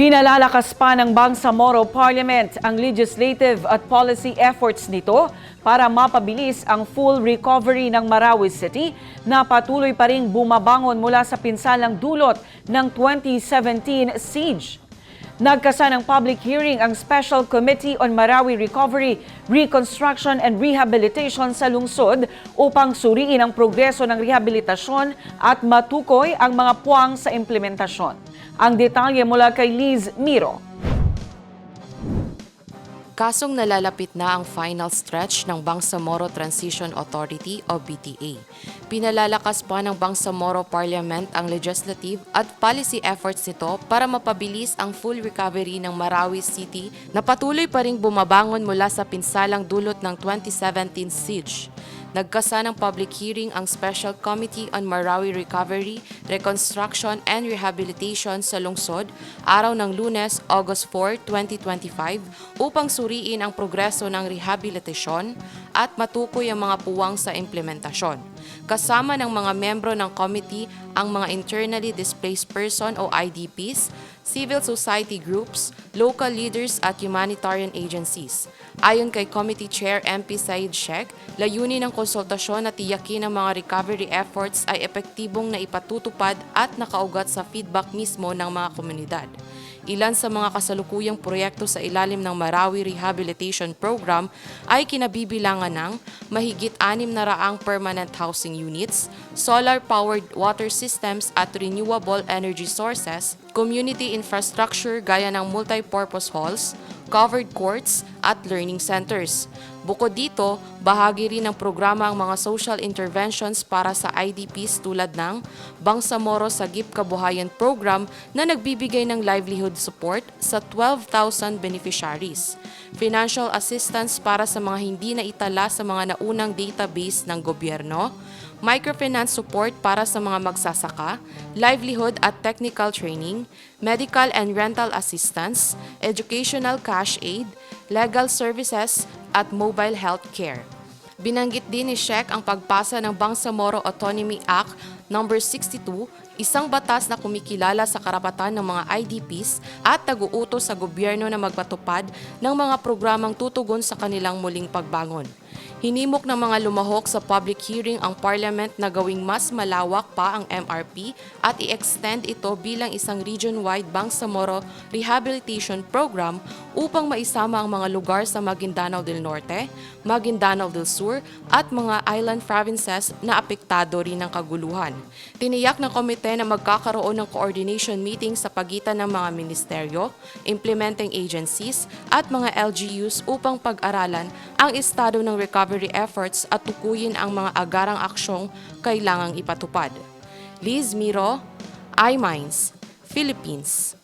Pinalalakas pa ng Bangsamoro Parliament ang legislative at policy efforts nito para mapabilis ang full recovery ng Marawi City na patuloy pa ring bumabangon mula sa pinsalang dulot ng 2017 siege. Nagkasa ng public hearing ang Special Committee on Marawi Recovery, Reconstruction and Rehabilitation sa lungsod upang suriin ang progreso ng rehabilitasyon at matukoy ang mga puwang sa implementasyon. Ang detalye mula kay Liz Miro. Kasong nalalapit na ang final stretch ng Bangsamoro Transition Authority o BTA. Pinalalakas pa ng Bangsamoro Parliament ang legislative at policy efforts nito para mapabilis ang full recovery ng Marawi City na patuloy pa ring bumabangon mula sa pinsalang dulot ng 2017 siege. Nagkasa ng public hearing ang Special Committee on Marawi Recovery, Reconstruction and Rehabilitation sa lungsod araw ng lunes, August 4, 2025 upang suriin ang progreso ng rehabilitasyon at matukoy ang mga puwang sa implementasyon. Kasama ng mga membro ng committee ang mga internally displaced person o IDPs, civil society groups, local leaders at humanitarian agencies. Ayon kay Committee Chair MP Said Sheikh, layunin ng konsultasyon na tiyakin ang mga recovery efforts ay epektibong na ipatutupad at nakaugat sa feedback mismo ng mga komunidad. Ilan sa mga kasalukuyang proyekto sa ilalim ng Marawi Rehabilitation Program ay kinabibilangan ng mahigit anim na raang permanent housing units, solar-powered water systems at renewable energy sources, community infrastructure gaya ng multi-purpose halls, covered courts at learning centers. Bukod dito, bahagi rin ng programa ang mga social interventions para sa IDPs tulad ng Bangsamoro Sagip Kabuhayan Program na nagbibigay ng livelihood support sa 12,000 beneficiaries. Financial assistance para sa mga hindi na itala sa mga naunang database ng gobyerno, microfinance support para sa mga magsasaka, livelihood at technical training, medical and rental assistance, educational cash aid, legal services, at mobile health care. Binanggit din ni Sheikh ang pagpasa ng Bangsamoro Autonomy Act No. 62, isang batas na kumikilala sa karapatan ng mga IDPs at nag-uutos sa gobyerno na magpatupad ng mga programang tutugon sa kanilang muling pagbangon. Hinimok ng mga lumahok sa public hearing ang parliament na gawing mas malawak pa ang MRP at i-extend ito bilang isang region-wide Bangsamoro Rehabilitation Program upang maisama ang mga lugar sa Maguindanao del Norte, Maguindanao del Sur at mga island provinces na apektado rin ng kaguluhan. Tiniyak ng komite na magkakaroon ng coordination meeting sa pagitan ng mga ministeryo, implementing agencies at mga LGUs upang pag-aralan ang estado ng recovery efforts at tukuyin ang mga agarang aksyong kailangang ipatupad. Liz Miro, iMinds, Philippines.